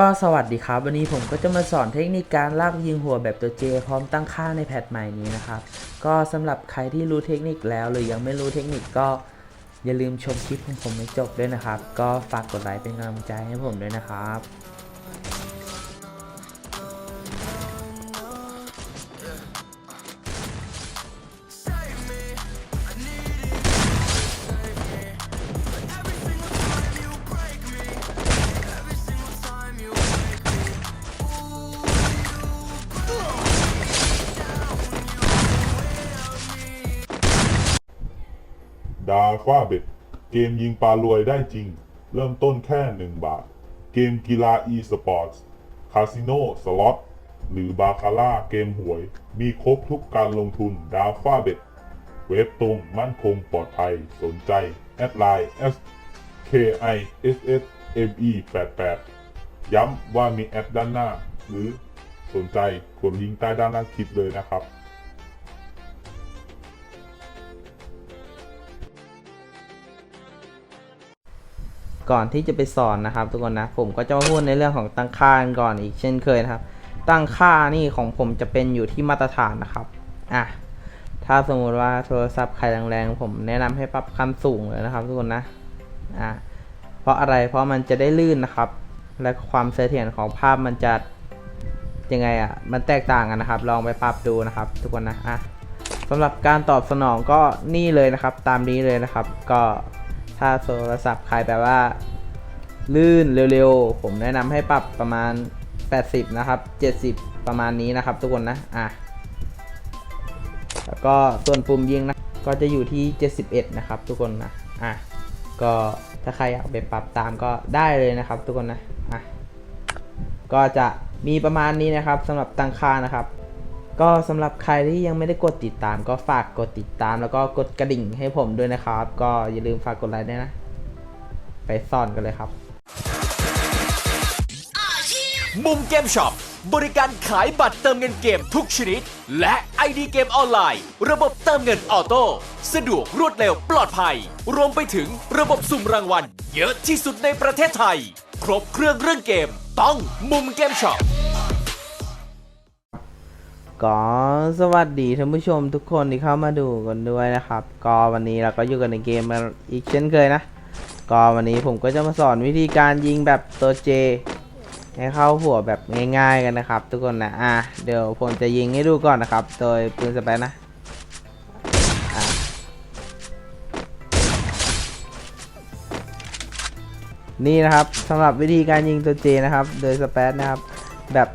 ก็สวัสดีครับ วันนี้ผมก็จะมาสอนเทคนิคการลากยิงหัวแบบตัวเจพร้อมตั้งค่าในแพทใหม่นี้นะครับ ก็สำหรับใครที่รู้เทคนิคแล้ว หรือยังไม่รู้เทคนิคก็อย่าลืมชมคลิปของผมให้จบด้วยนะครับ ก็ฝากกดไลค์เป็นกำลังใจให้ผมด้วยนะครับ ดาฟ้าเบ็ด เกมยิงปลารวยได้จริง เริ่มต้นแค่ 1 บาท เกมกีฬา e สปอร์ตคาสิโนสล็อตหรือบาคาร่าเกมหวย มีครบทุกการลงทุนดาฟ้าเบ็ด เว็บตรงมั่นคงปลอดภัย สนใจ แอดไลน์ s k i s s m e 8 8ย้ำว่ามีแอดด้านหน้า หรือสนใจกดลิงก์ใต้ด้านล่างคลิปเลยนะครับ ก่อนที่จะไปสอนนะครับทุกคนนะผมก็จะมาพูดในเรื่องของตั้งค่าก่อนอีกเช่นเคยนะครับ ตั้งค่านี่ของผมจะเป็นอยู่ที่มาตรฐานนะครับอะถ้าสมมุติว่าโทรศัพท์ใครแรงๆผมแนะนำให้ปรับขั้นสูงเลยนะครับทุกคนนะอะเพราะอะไรเพราะมันจะได้ลื่นนะครับ และความเสถียรของภาพมันจะยังไงอะมันแตกต่างกันนะครับ ลองไปปรับดูนะครับ ทุกคนนะอะสำหรับการตอบสนองก็นี่เลยนะครับ ตามนี้เลยนะครับ ก็ ถ้าโทรศัพท์ใครแบบว่า ลื่นเร็วๆ ผมแนะนำให้ปรับประมาณ 80 นะครับ 70 ประมาณนี้นะครับทุกคนนะ อะ แล้วก็ส่วนปุ่มยิงนะ ก็จะอยู่ที่ 71 นะครับทุกคนนะ อะ ก็ถ้าใครอยากไปปรับตามก็ได้เลยนะครับทุกคนนะ อะ ก็จะมีประมาณนี้นะครับสำหรับตั้งค่านะครับ ก็สำหรับใครที่ยังไม่ได้กดติดตาม ก็ฝากกดติดตามแล้วก็กดกระดิ่งให้ผมด้วยนะครับ ก็อย่าลืมฝากกดไลค์ด้วยนะ ไปซ่อนกันเลยครับ มุมเกมช็อปบริการขายบัตรเติมเงินเกมทุกชนิด และ ID เกมออนไลน์ ระบบเติมเงินออโต้สะดวกรวดเร็วปลอดภัย รวมไปถึงระบบสุ่มรางวัล เยอะที่สุดในประเทศไทย ครบเครื่องเรื่องเกม ต้องมุมเกมช็อป ก็สวัสดีท่านผู้ชมทุกคนที่เข้ามาดูกันด้วยนะครับ ก็วันนี้เราก็อยู่กันในเกมมาอีกเช่นเคยนะ ก็วันนี้ผมก็จะมาสอนวิธีการยิงแบบตัวเจให้เข้าหัวแบบง่ายๆกันนะครับ ทุกคนนะ อะเดี๋ยวผมจะยิงให้ดูก่อนนะครับ โดยปืนสเปซนะอะนี่นะครับสำหรับวิธีการยิงตัวเจนะครับ โดยสเปซนะครับ แบบ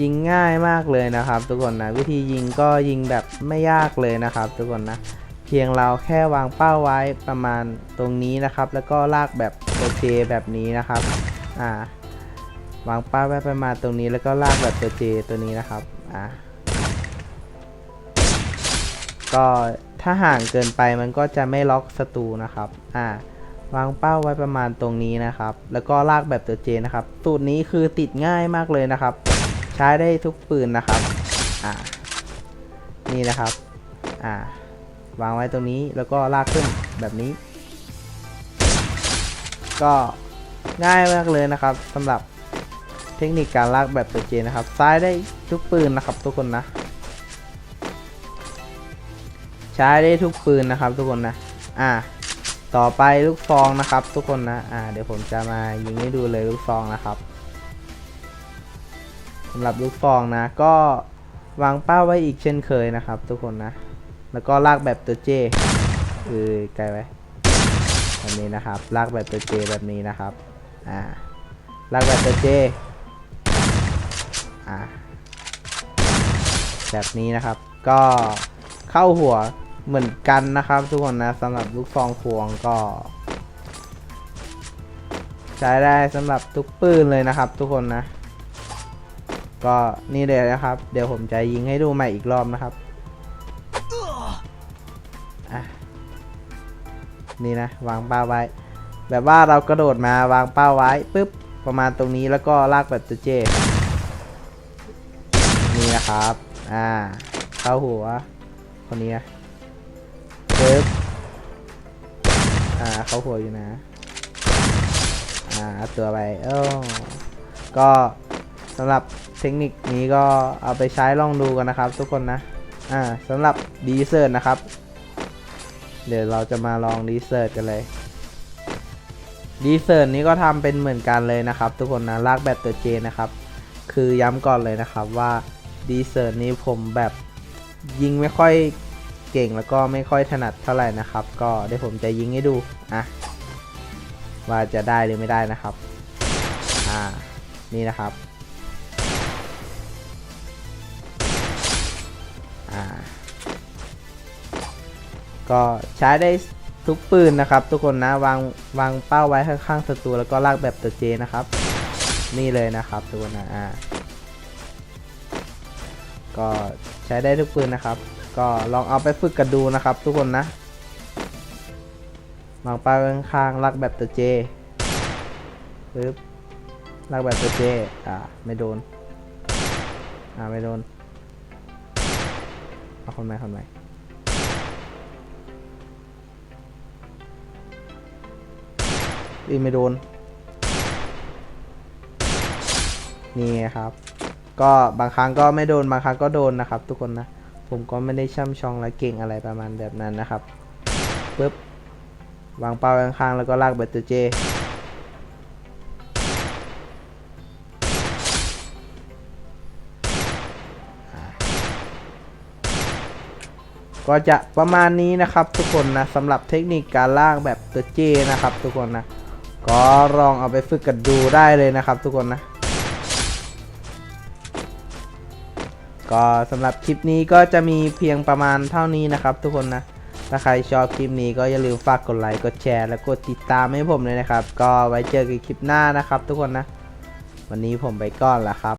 ยิงง่ายมากเลยนะครับ ทุกคนนะวิธียิงก็ยิงแบบไม่ยากเลยนะครับ ทุกคนนะ เพียงเราแค่วางเป้าไว้ประมาณตรงนี้นะครับ แล้วก็ลากแบบตัวเจแบบนี้นะครับอ่าวางเป้าไว้ประมาณตรงนี้แล้วก็ลากแบบตัวเจตัวนี้นะครับอ่าก็ถ้าห่างเกินไปมันก็จะไม่ล็อกศัตรูนะครับอ่าวางเป้าไว้ประมาณตรงนี้นะครับ แล้วก็ลากแบบตัวเจนะครับ สูตรนี้คือติดง่ายมากเลยนะครับ ใช้ได้ทุกปืนนะครับ อ่า นี่นะครับ อ่า วางไว้ตรงนี้แล้วก็ลากขึ้นแบบนี้ ก็ง่ายมากเลยนะครับสำหรับเทคนิคการลากแบบตัวเจนะครับ ซ้ายได้ทุกปืนนะครับ ทุกคนนะ ใช้ได้ทุกปืนนะครับ ทุกคนนะ อ่า ต่อไปลูกซองนะครับ ทุกคนนะ อ่า เดี๋ยวผมจะมายิงให้ดูเลยลูกซองนะครับำหรับลูกซองนะ ก็วางเป้าไว้อีกเช่นเคยนะครับ ทุกคนนะ แล้วก็ลากแบบตัวเจคือไกลไว้แบบนี้นะครับ ลากแบบตัวเจแบบนี้นะครับ อ่า ลากแบบตัวเจอ่า แบบนี้นะครับ ก็เข้าหัวเหมือนกันนะครับ ทุกคนนะสำหรับลูกซองควงก็ ใช้ได้สำหรับทุกปืนเลยนะครับ ทุกคนนะ ก็นี่เลยนะครับ เดี๋ยวผมจะยิงให้ดูใหม่อีกรอบนะครับนี่นะ วางเป้าไว้ แบบว่าเรากระโดดมาวางเป้าไว้ปุ๊บประมาณตรงนี้แล้วก็ลากแบบตัวเจนี่นะครับ อ่า เข้าหัว คนนี้นะปึ๊บอ่า เข้าหัวอยู่นะ อ่าเอาตัวไปโอ้ก็ สำหรับเทคนิคนี้ก็เอาไปใช้ลองดูกันนะครับ ทุกคนนะอ่าสำหรับดีเซอร์นะครับ เดี๋ยวเราจะมาลองดีเซอร์กันเลยดีเซอร์นี้ก็ทำเป็นเหมือนกันเลยนะครับ ทุกคนนะลากแบบตัวเจนะครับ คือย้ำก่อนเลยนะครับว่าดีเซอร์นี้ผมแบบยิงไม่ค่อยเก่งแล้วก็ไม่ค่อยถนัดเท่าไหร่นะครับ ก็เดี๋ยวผมจะยิงให้ดูอะว่าจะได้หรือไม่ได้นะครับ อ่า นี่นะครับ อ่าก็ใช้ได้ทุกปืนนะครับ ทุกคนนะวางวางเป้าไว้ข้างๆศัตรูแล้วก็ลากแบบตัวเจนะครับ นี่เลยนะครับทุกคนนะอ่าก็ใช้ได้ทุกปืนนะครับ ก็ลองเอาไปฝึกกันดูนะครับ ทุกคนนะวางป้าข้างๆลักแบบตัวเจปึ๊บลักแบบตัวเจอ่าไม่โดนอ่าไม่โดน เอาคนใหม่คนใหม่อีไม่โดน นี่ครับ ก็บางครั้งก็ไม่โดนบางครั้งก็โดนนะครับ ทุกคนนะ ผมก็ไม่ได้ช่ำชองและเก่งอะไรประมาณแบบนั้นนะครับปึ๊บวางเป้าข้างๆแล้วก็ลากเบตเตอร์เจ ก็จะประมาณนี้นะครับทุกคนนะสำหรับเทคนิคการล่ากแบบตัวเจนะครับ ทุกคนนะ ก็ลองเอาไปฝึกกันดูได้เลยนะครับ ทุกคนนะ ก็สำหรับคลิปนี้ก็จะมีเพียงประมาณเท่านี้นะครับ ทุกคนนะ ถ้าใครชอบคลิปนี้ก็อย่าลืมฝากกดไลค์กดแชร์และกดติดตามให้ผมเลยนะครับ ก็ไว้เจอกันคลิปหน้านะครับ ทุกคนนะ วันนี้ผมไปก่อนละครับ